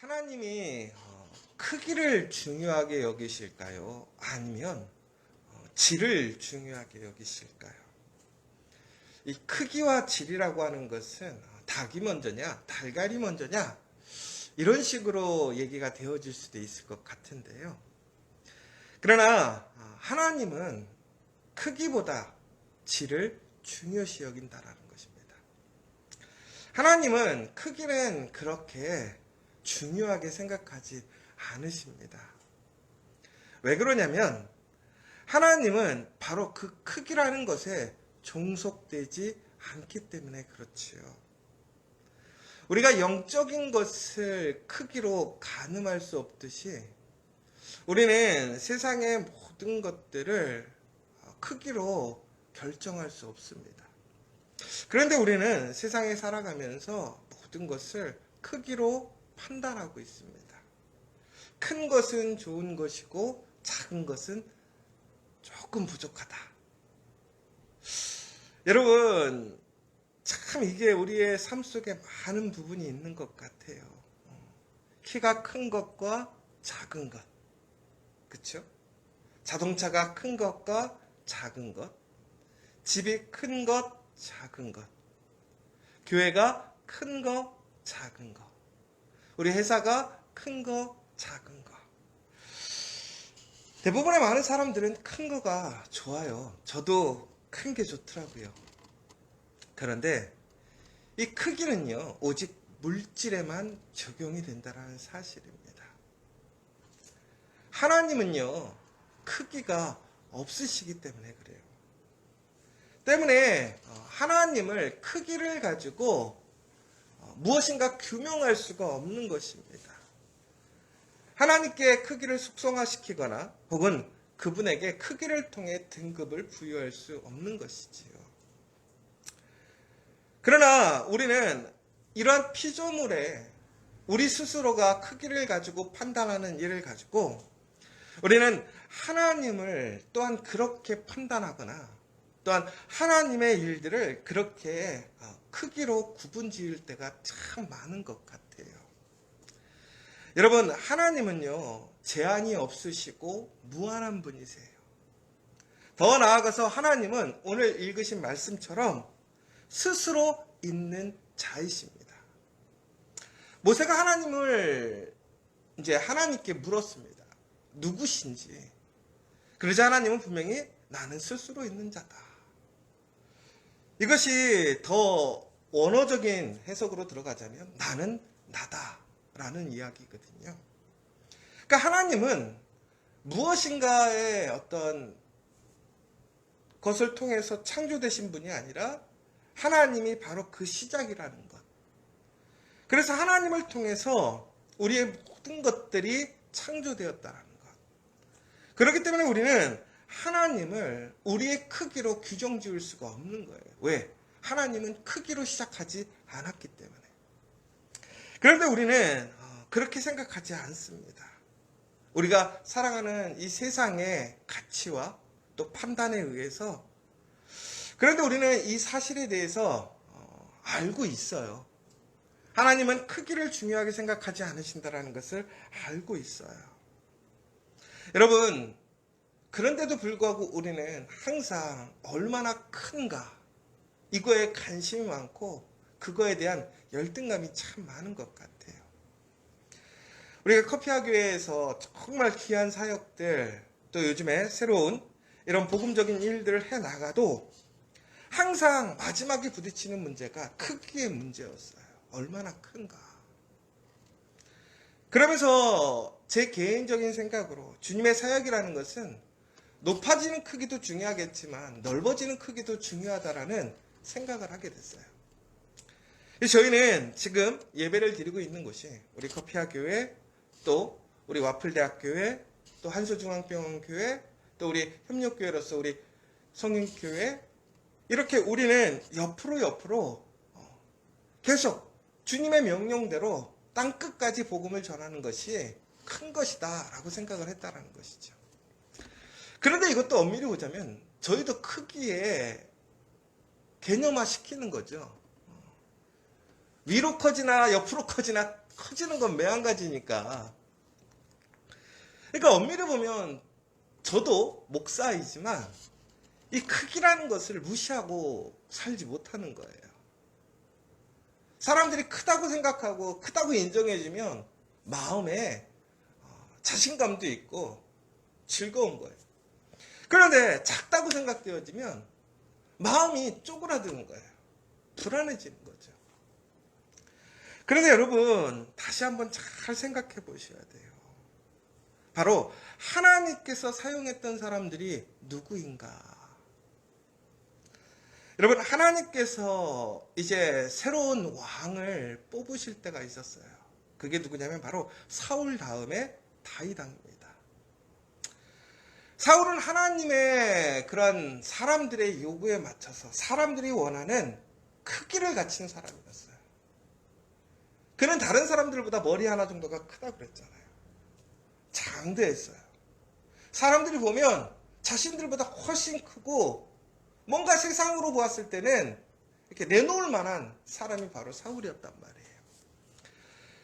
하나님이 어, 크기를 중요하게 여기실까요? 아니면 어, 질을 중요하게 여기실까요? 이 크기와 질이라고 하는 것은 어, 닭이 먼저냐, 달걀이 먼저냐, 이런 식으로 얘기가 되어질 수도 있을 것 같은데요. 그러나 어, 하나님은 크기보다 질을 중요시 여긴다라는 것입니다. 하나님은 크기는 그렇게 중요하게 생각하지 않으십니다. 왜 그러냐면 하나님은 바로 그 크기라는 것에 종속되지 않기 때문에 그렇지요. 우리가 영적인 것을 크기로 가늠할 수 없듯이 우리는 세상의 모든 것들을 크기로 결정할 수 없습니다. 그런데 우리는 세상에 살아가면서 모든 것을 크기로 판단하고 있습니다. 큰 것은 좋은 것이고 작은 것은 조금 부족하다. 여러분, 참 이게 우리의 삶 속에 많은 부분이 있는 것 같아요. 어, 키가 큰 것과 작은 것. 그쵸? 자동차가 큰 것과 작은 것. 집이 큰 것, 작은 것. 교회가 큰 것, 작은 것. 우리 회사가 큰 거, 작은 거. 대부분의 많은 사람들은 큰 거가 좋아요. 저도 큰 게 좋더라고요. 그런데 이 크기는요, 오직 물질에만 적용이 된다는 사실입니다. 하나님은요, 크기가 없으시기 때문에 그래요. 때문에 어, 하나님을 크기를 가지고 어, 무엇인가 규명할 수가 없는 것입니다. 하나님께 크기를 숙성화시키거나 혹은 그분에게 크기를 통해 등급을 부여할 수 없는 것이지요. 그러나 우리는 이러한 피조물에 우리 스스로가 크기를 가지고 판단하는 일을 가지고 우리는 하나님을 또한 그렇게 판단하거나 또한 하나님의 일들을 그렇게 어, 크기로 구분 지을 때가 참 많은 것 같아요. 여러분, 하나님은요, 제한이 없으시고 무한한 분이세요. 더 나아가서 하나님은 오늘 읽으신 말씀처럼 스스로 있는 자이십니다. 모세가 하나님을 이제 하나님께 물었습니다. 누구신지. 그러자 하나님은 분명히 나는 스스로 있는 자다. 이것이 더 원어적인 해석으로 들어가자면 나는 나다라는 이야기거든요. 그러니까 하나님은 무엇인가의 어떤 것을 통해서 창조되신 분이 아니라 하나님이 바로 그 시작이라는 것. 그래서 하나님을 통해서 우리의 모든 것들이 창조되었다는 것. 그렇기 때문에 우리는 하나님을 우리의 크기로 규정 지을 수가 없는 거예요. 왜? 하나님은 크기로 시작하지 않았기 때문에. 그런데 우리는 어, 그렇게 생각하지 않습니다. 우리가 살아가는 이 세상의 가치와 또 판단에 의해서 그런데 우리는 이 사실에 대해서 어, 알고 있어요. 하나님은 크기를 중요하게 생각하지 않으신다라는 것을 알고 있어요. 여러분, 그런데도 불구하고 우리는 항상 얼마나 큰가 이거에 관심이 많고 그거에 대한 열등감이 참 많은 것 같아요. 우리가 커피아 교회에서 정말 귀한 사역들 또 요즘에 새로운 이런 복음적인 일들을 해 나가도 항상 마지막에 부딪히는 문제가 크기의 문제였어요. 얼마나 큰가. 그러면서 제 개인적인 생각으로 주님의 사역이라는 것은 높아지는 크기도 중요하겠지만 넓어지는 크기도 중요하다라는 생각을 하게 됐어요. 저희는 지금 예배를 드리고 있는 곳이 우리 커피아 교회 또 우리 와플대학교회 또 한소중앙병원교회 또 우리 협력교회로서 우리 성인교회 이렇게 우리는 옆으로 옆으로 어, 계속 주님의 명령대로 땅 끝까지 복음을 전하는 것이 큰 것이다 라고 생각을 했다라는 것이죠. 그런데 이것도 엄밀히 보자면 저희도 크기에 개념화 시키는 거죠. 위로 커지나 옆으로 커지나 커지는 건 매한가지니까. 그러니까 엄밀히 보면 저도 목사이지만 이 크기라는 것을 무시하고 살지 못하는 거예요. 사람들이 크다고 생각하고 크다고 인정해주면 마음에 어, 자신감도 있고 즐거운 거예요. 그런데 작다고 생각되어지면 마음이 쪼그라드는 거예요. 불안해지는 거죠. 그런데 여러분, 다시 한번 잘 생각해 보셔야 돼요. 바로 하나님께서 사용했던 사람들이 누구인가? 여러분, 하나님께서 이제 새로운 왕을 뽑으실 때가 있었어요. 그게 누구냐면 바로 사울 다음에 다이당입니다. 사울은 하나님의 그런 사람들의 요구에 맞춰서 사람들이 원하는 크기를 갖춘 사람이었어요. 그는 다른 사람들보다 머리 하나 정도가 크다고 그랬잖아요. 장대했어요. 사람들이 보면 자신들보다 훨씬 크고 뭔가 세상으로 보았을 때는 이렇게 내놓을 만한 사람이 바로 사울이었단 말이에요.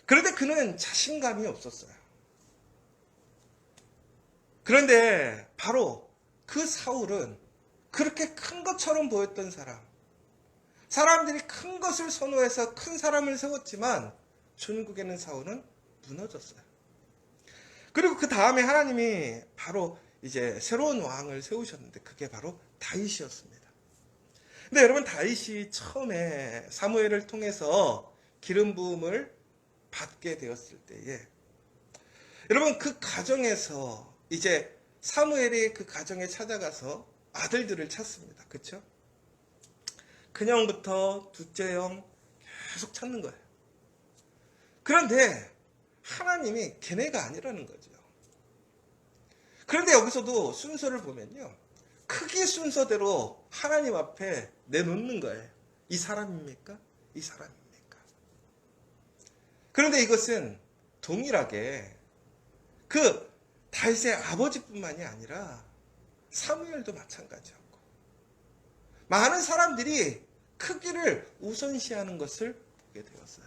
그런데 그는 자신감이 없었어요. 그런데 바로 그 사울은 그렇게 큰 것처럼 보였던 사람. 사람들이 큰 것을 선호해서 큰 사람을 세웠지만 전국에는 사울은 무너졌어요. 그리고 그 다음에 하나님이 바로 이제 새로운 왕을 세우셨는데 그게 바로 다윗이었습니다. 근데 여러분 다윗이 처음에 사무엘을 통해서 기름 부음을 받게 되었을 때에 여러분 그 가정에서 이제 사무엘이 그 가정에 찾아가서 아들들을 찾습니다. 그렇죠? 큰형부터 둘째 형 계속 찾는 거예요. 그런데 하나님이 걔네가 아니라는 거죠. 그런데 여기서도 순서를 보면요. 크기 순서대로 하나님 앞에 내놓는 거예요. 이 사람입니까? 이 사람입니까? 그런데 이것은 동일하게 그 다윗의 아버지뿐만이 아니라 사무엘도 마찬가지였고 많은 사람들이 크기를 우선시하는 것을 보게 되었어요.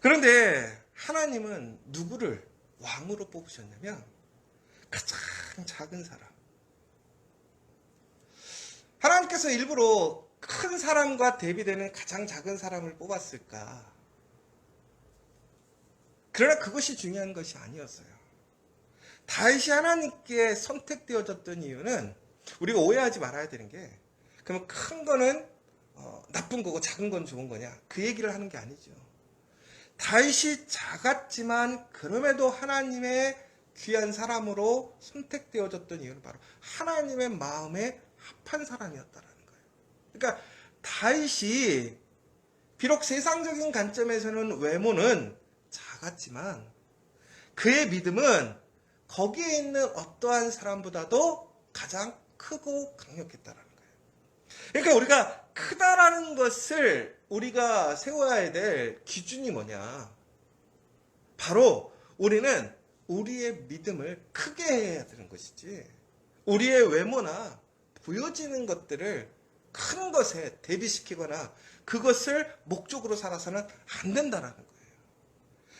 그런데 하나님은 누구를 왕으로 뽑으셨냐면 가장 작은 사람. 하나님께서 일부러 큰 사람과 대비되는 가장 작은 사람을 뽑았을까? 그러나 그것이 중요한 것이 아니었어요. 다윗이 하나님께 선택되어졌던 이유는 우리가 오해하지 말아야 되는 게 그러면 큰 거는 어, 나쁜 거고 작은 건 좋은 거냐 그 얘기를 하는 게 아니죠. 다윗이 작았지만 그럼에도 하나님의 귀한 사람으로 선택되어졌던 이유는 바로 하나님의 마음에 합한 사람이었다라는 거예요. 그러니까 다윗이 비록 세상적인 관점에서는 외모는 작았지만 그의 믿음은 거기에 있는 어떠한 사람보다도 가장 크고 강력했다라는 거예요. 그러니까 우리가 크다라는 것을 우리가 세워야 될 기준이 뭐냐? 바로 우리는 우리의 믿음을 크게 해야 되는 것이지. 우리의 외모나 보여지는 것들을 큰 것에 대비시키거나 그것을 목적으로 살아서는 안 된다라는 거예요.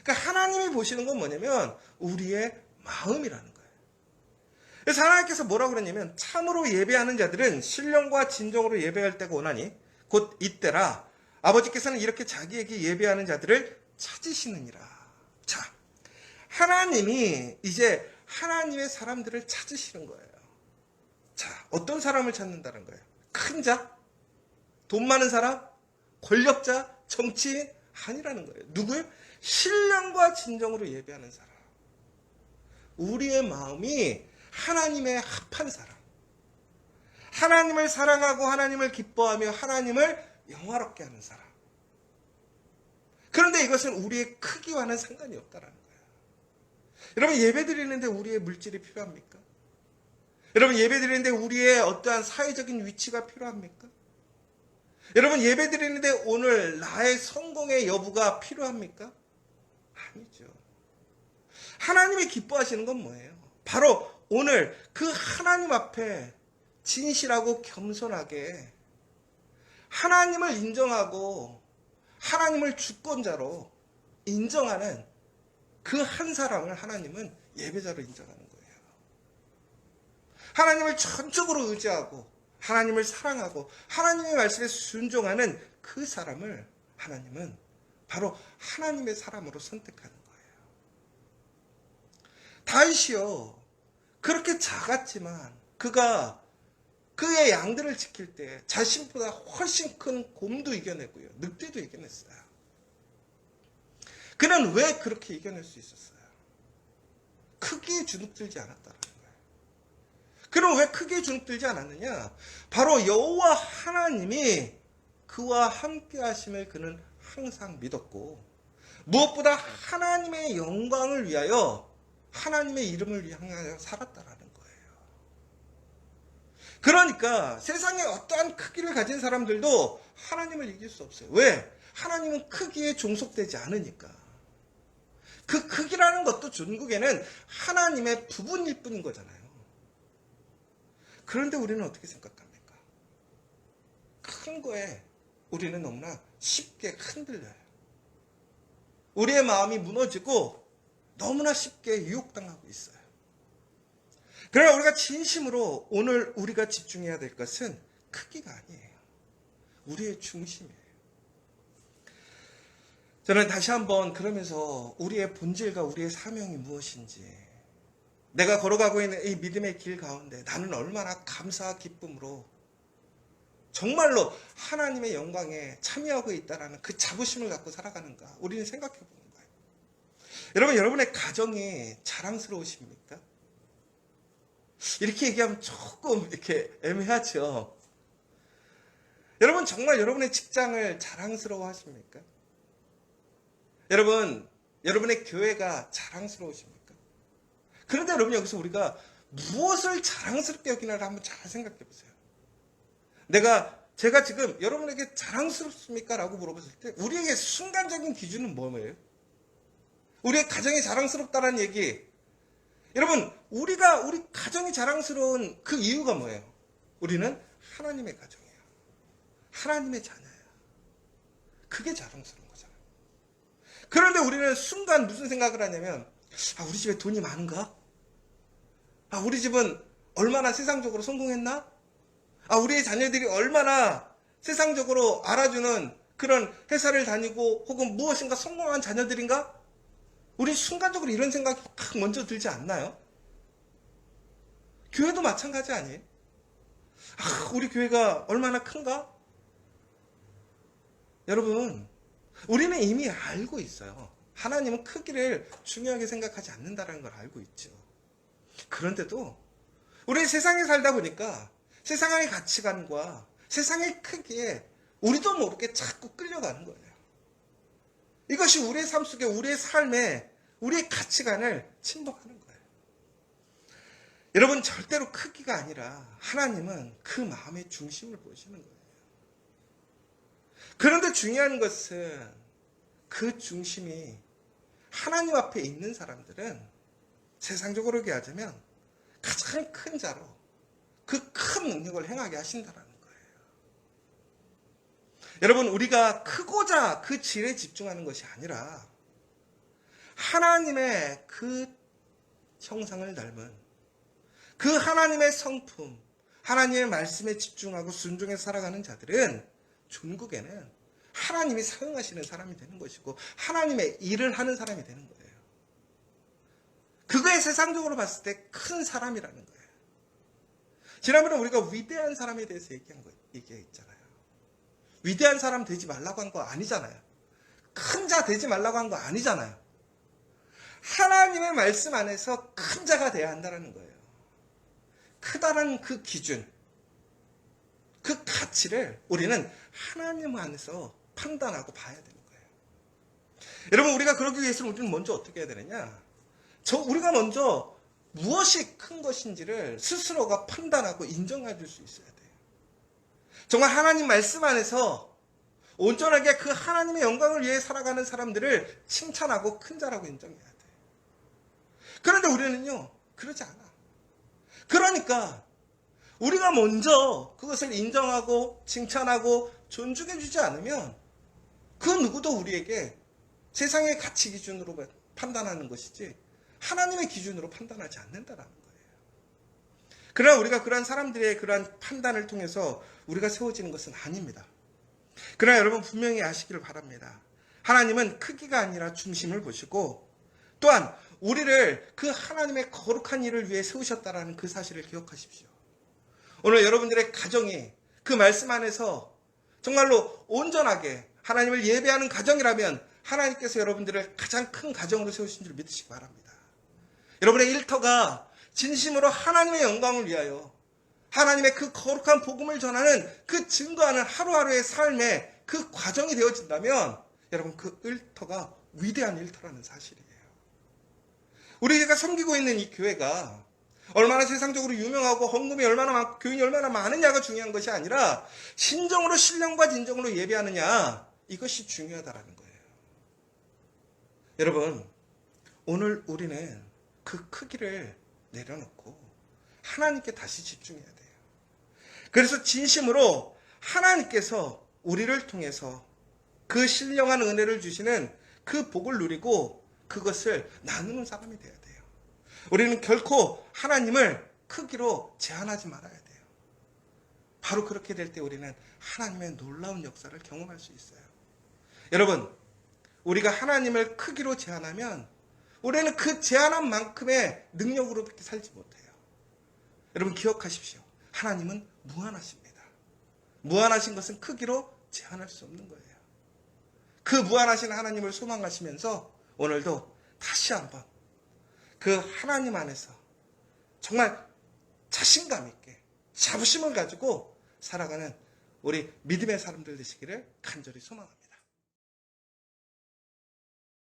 그러니까 하나님이 보시는 건 뭐냐면 우리의 마음이라는 거예요. 그래서 하나님께서 뭐라고 그러냐면 참으로 예배하는 자들은 신령과 진정으로 예배할 때가 오나니 곧 이때라 아버지께서는 이렇게 자기에게 예배하는 자들을 찾으시느니라. 자, 하나님이 이제 하나님의 사람들을 찾으시는 거예요. 자, 어떤 사람을 찾는다는 거예요? 큰 자? 돈 많은 사람? 권력자? 정치인? 아니라는 거예요. 누구요? 신령과 진정으로 예배하는 사람. 우리의 마음이 하나님의 합한 사람. 하나님을 사랑하고 하나님을 기뻐하며 하나님을 영화롭게 하는 사람. 그런데 이것은 우리의 크기와는 상관이 없다라는 거예요. 여러분 예배 드리는데 우리의 물질이 필요합니까? 여러분 예배 드리는데 우리의 어떠한 사회적인 위치가 필요합니까? 여러분 예배 드리는데 오늘 나의 성공의 여부가 필요합니까? 아니죠. 하나님이 기뻐하시는 건 뭐예요? 바로 오늘 그 하나님 앞에 진실하고 겸손하게 하나님을 인정하고 하나님을 주권자로 인정하는 그 한 사람을 하나님은 예배자로 인정하는 거예요. 하나님을 전적으로 의지하고 하나님을 사랑하고 하나님의 말씀에 순종하는 그 사람을 하나님은 바로 하나님의 사람으로 선택하는. 다윗이요. 그렇게 작았지만 그가 그의 양들을 지킬 때 자신보다 훨씬 큰 곰도 이겨내고요. 늑대도 이겨냈어요. 그는 왜 그렇게 이겨낼 수 있었어요? 크기에 주눅들지 않았다는 거예요. 그는 왜 크기에 주눅들지 않았느냐? 바로 여호와 하나님이 그와 함께 하심을 그는 항상 믿었고 무엇보다 하나님의 영광을 위하여 하나님의 이름을 위하여 살았다라는 거예요. 그러니까 세상에 어떠한 크기를 가진 사람들도 하나님을 이길 수 없어요. 왜? 하나님은 크기에 종속되지 않으니까. 그 크기라는 것도 중국에는 하나님의 부분일 뿐인 거잖아요. 그런데 우리는 어떻게 생각합니까? 큰 거에 우리는 너무나 쉽게 흔들려요. 우리의 마음이 무너지고 너무나 쉽게 유혹당하고 있어요. 그러나 우리가 진심으로 오늘 우리가 집중해야 될 것은 크기가 아니에요. 우리의 중심이에요. 저는 다시 한번 그러면서 우리의 본질과 우리의 사명이 무엇인지, 내가 걸어가고 있는 이 믿음의 길 가운데 나는 얼마나 감사와 기쁨으로 정말로 하나님의 영광에 참여하고 있다라는 그 자부심을 갖고 살아가는가 우리는 생각해 거예요. 여러분, 여러분의 가정이 자랑스러우십니까? 이렇게 얘기하면 조금 이렇게 애매하죠. 여러분, 정말 여러분의 직장을 자랑스러워 하십니까? 여러분, 여러분의 교회가 자랑스러우십니까? 그런데 여러분, 여기서 우리가 무엇을 자랑스럽게 여기나를 한번 잘 생각해 보세요. 내가 제가 지금 여러분에게 자랑스럽습니까? 라고 물어봤을 때 우리에게 순간적인 기준은 뭐예요? 우리의 가정이 자랑스럽다는 얘기. 여러분, 우리가 우리 가정이 자랑스러운 그 이유가 뭐예요? 우리는 하나님의 가정이에요. 하나님의 자녀예요. 그게 자랑스러운 거잖아요. 그런데 우리는 순간 무슨 생각을 하냐면 아, 우리 집에 돈이 많은가? 아, 우리 집은 얼마나 세상적으로 성공했나? 아, 우리의 자녀들이 얼마나 세상적으로 알아주는 그런 회사를 다니고 혹은 무엇인가 성공한 자녀들인가? 우리 순간적으로 이런 생각이 딱 먼저 들지 않나요? 교회도 마찬가지 아니에요? 아, 우리 교회가 얼마나 큰가? 여러분, 우리는 이미 알고 있어요. 하나님은 크기를 중요하게 생각하지 않는다는 걸 알고 있죠. 그런데도 우리 세상에 살다 보니까 세상의 가치관과 세상의 크기에 우리도 모르게 자꾸 끌려가는 거예요. 이것이 우리의 삶 속에 우리의 삶에 우리의 가치관을 침범하는 거예요. 여러분 절대로 크기가 아니라 하나님은 그 마음의 중심을 보시는 거예요. 그런데 중요한 것은 그 중심이 하나님 앞에 있는 사람들은 세상적으로 얘기하자면 가장 큰 자로 그 큰 능력을 행하게 하신다라는 거예요. 여러분, 우리가 크고자 그 질에 집중하는 것이 아니라 하나님의 그 형상을 닮은 그 하나님의 성품, 하나님의 말씀에 집중하고 순종해 살아가는 자들은 중국에는 하나님이 사용하시는 사람이 되는 것이고 하나님의 일을 하는 사람이 되는 거예요. 그거에 세상적으로 봤을 때 큰 사람이라는 거예요. 지난번에 우리가 위대한 사람에 대해서 얘기한 거, 얘기했잖아요. 위대한 사람 되지 말라고 한 거 아니잖아요. 큰 자 되지 말라고 한 거 아니잖아요. 하나님의 말씀 안에서 큰 자가 돼야 한다는 거예요. 크다는 그 기준, 그 가치를 우리는 하나님 안에서 판단하고 봐야 되는 거예요. 여러분, 우리가 그러기 위해서는 우리는 먼저 어떻게 해야 되느냐? 저, 우리가 먼저 무엇이 큰 것인지를 스스로가 판단하고 인정해 줄 수 있어야 돼요. 정말 하나님 말씀 안에서 온전하게 그 하나님의 영광을 위해 살아가는 사람들을 칭찬하고 큰 자라고 인정해야 돼요. 그런데 우리는요, 그러지 않아. 그러니까 우리가 먼저 그것을 인정하고 칭찬하고 존중해 주지 않으면 그 누구도 우리에게 세상의 가치 기준으로 판단하는 것이지 하나님의 기준으로 판단하지 않는다라는 거예요. 그러나 우리가 그러한 사람들의 그러한 판단을 통해서 우리가 세워지는 것은 아닙니다. 그러나 여러분 분명히 아시기를 바랍니다. 하나님은 크기가 아니라 중심을 보시고 또한 우리를 그 하나님의 거룩한 일을 위해 세우셨다라는 그 사실을 기억하십시오. 오늘 여러분들의 가정이 그 말씀 안에서 정말로 온전하게 하나님을 예배하는 가정이라면 하나님께서 여러분들을 가장 큰 가정으로 세우신 줄 믿으시기 바랍니다. 여러분의 일터가 진심으로 하나님의 영광을 위하여 하나님의 그 거룩한 복음을 전하는 그 증거하는 하루하루의 삶의 그 과정이 되어진다면 여러분 그 일터가 위대한 일터라는 사실이에요. 우리가 섬기고 있는 이 교회가 얼마나 세상적으로 유명하고 헌금이 얼마나 많고 교인이 얼마나 많으냐가 중요한 것이 아니라 신정으로 신령과 진정으로 예배하느냐 이것이 중요하다라는 거예요. 여러분 오늘 우리는 그 크기를 내려놓고 하나님께 다시 집중해야 돼요. 그래서 진심으로 하나님께서 우리를 통해서 그 신령한 은혜를 주시는 그 복을 누리고 그것을 나누는 사람이 돼야 돼요. 우리는 결코 하나님을 크기로 제한하지 말아야 돼요. 바로 그렇게 될 때 우리는 하나님의 놀라운 역사를 경험할 수 있어요. 여러분, 우리가 하나님을 크기로 제한하면 우리는 그 제한한 만큼의 능력으로밖에 살지 못해요. 여러분 기억하십시오. 하나님은 무한하십니다. 무한하신 것은 크기로 제한할 수 없는 거예요. 그 무한하신 하나님을 소망하시면서 오늘도 다시 한번 그 하나님 안에서 정말 자신감 있게 자부심을 가지고 살아가는 우리 믿음의 사람들 되시기를 간절히 소망합니다.